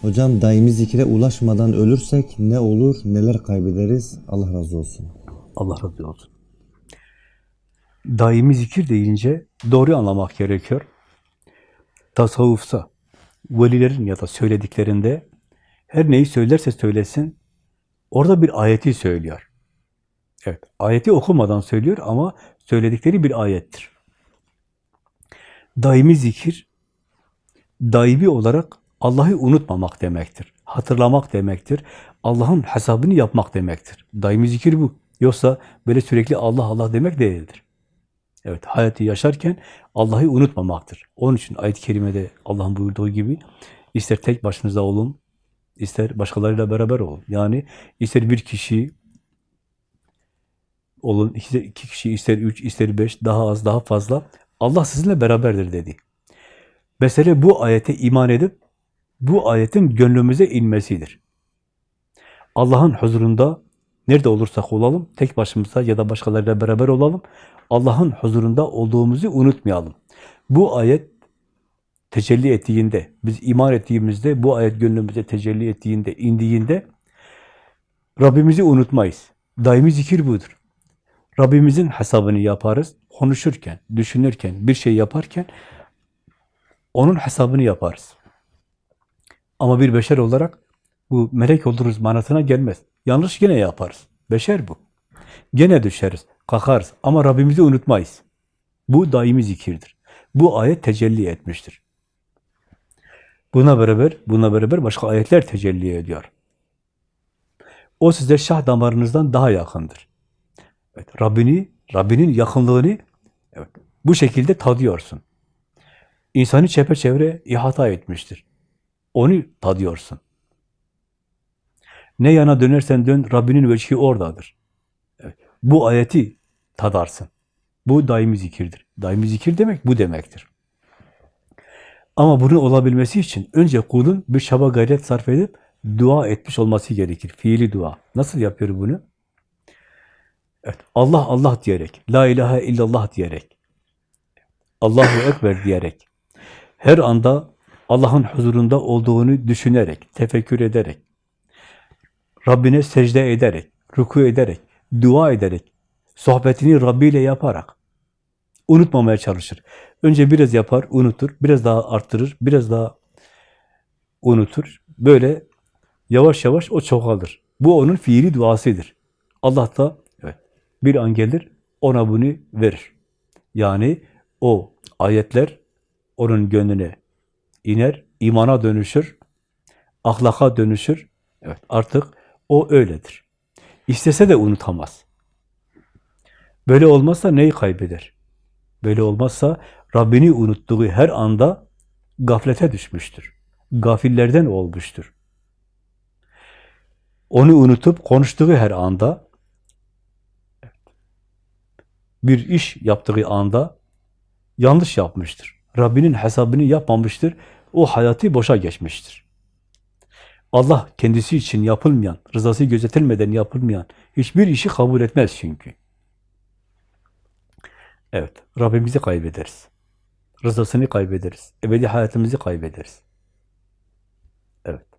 Hocam daimi zikre ulaşmadan ölürsek ne olur, neler kaybederiz? Allah razı olsun. Allah razı olsun. Daimi zikir deyince doğru anlamak gerekiyor. Tasavvufsa, velilerin ya da söylediklerinde her neyi söylerse söylesin, orada bir ayeti söylüyor. Evet, ayeti okumadan söylüyor ama söyledikleri bir ayettir. Daimi zikir, daimi olarak Allah'ı unutmamak demektir. Hatırlamak demektir. Allah'ın hesabını yapmak demektir. Daimi zikir bu. Yoksa böyle sürekli Allah Allah demek değildir. Evet, hayatı yaşarken Allah'ı unutmamaktır. Onun için ayet-i kerimede Allah'ın buyurduğu gibi ister tek başınıza olun, ister başkalarıyla beraber olun. Yani ister bir kişi olun, iki, kişi, ister üç, ister beş, daha az, daha fazla. Allah sizinle beraberdir dedi. Mesele bu ayete iman edip bu ayetin gönlümüze inmesidir. Allah'ın huzurunda nerede olursak olalım, tek başımıza ya da başkalarıyla beraber olalım, Allah'ın huzurunda olduğumuzu unutmayalım. Bu ayet tecelli ettiğinde, biz iman ettiğimizde, bu ayet gönlümüze tecelli ettiğinde, indiğinde Rabbimizi unutmayız. Daimi zikir budur. Rabbimizin hesabını yaparız. Konuşurken, düşünürken, bir şey yaparken onun hesabını yaparız. Ama bir beşer olarak bu melek oluruz manasına gelmez. Yanlış gene yaparız. Beşer bu. Gene düşeriz, kalkarız ama Rabbimizi unutmayız. Bu daimi zikirdir. Bu ayet tecelli etmiştir. Buna beraber, buna beraber başka ayetler tecelli ediyor. O size şah damarınızdan daha yakındır. Evet, Rabbini, Rabbinin yakınlığını evet, bu şekilde tadıyorsun. İnsanı çepeçevre ihata etmiştir. Onu tadıyorsun. Ne yana dönersen dön, Rabbinin vecihi oradadır. Bu ayeti tadarsın. Bu daimi zikirdir. Daimi zikir demek bu demektir. Ama bunun olabilmesi için önce kulun bir çaba gayret sarf edip dua etmiş olması gerekir. Fiili dua. Nasıl yapıyor bunu? Evet, Allah Allah diyerek, La ilahe illallah diyerek, Allahu Ekber diyerek, her anda Allah'ın huzurunda olduğunu düşünerek, tefekkür ederek, Rabbine secde ederek, ruku ederek, dua ederek, sohbetini Rabbi ile yaparak unutmamaya çalışır. Önce biraz yapar, unutur, biraz daha arttırır, biraz daha unutur. Böyle yavaş yavaş o çoğalır. Bu onun fiili duasıdır. Allah da evet, bir an gelir, ona bunu verir. Yani o ayetler onun gönlüne iner, imana dönüşür, ahlaka dönüşür. Evet, artık o öyledir. İstese de unutamaz. Böyle olmazsa neyi kaybeder? Böyle olmazsa Rabbini unuttuğu her anda gaflete düşmüştür. Gafillerden olmuştur. Onu unutup konuştuğu her anda bir iş yaptığı anda yanlış yapmıştır. Rabbinin hesabını yapmamıştır. O hayatı boşa geçmiştir. Allah kendisi için yapılmayan, rızası gözetilmeden yapılmayan hiçbir işi kabul etmez çünkü. Evet, Rabbimizi kaybederiz. Rızasını kaybederiz. Ebedi hayatımızı kaybederiz. Evet.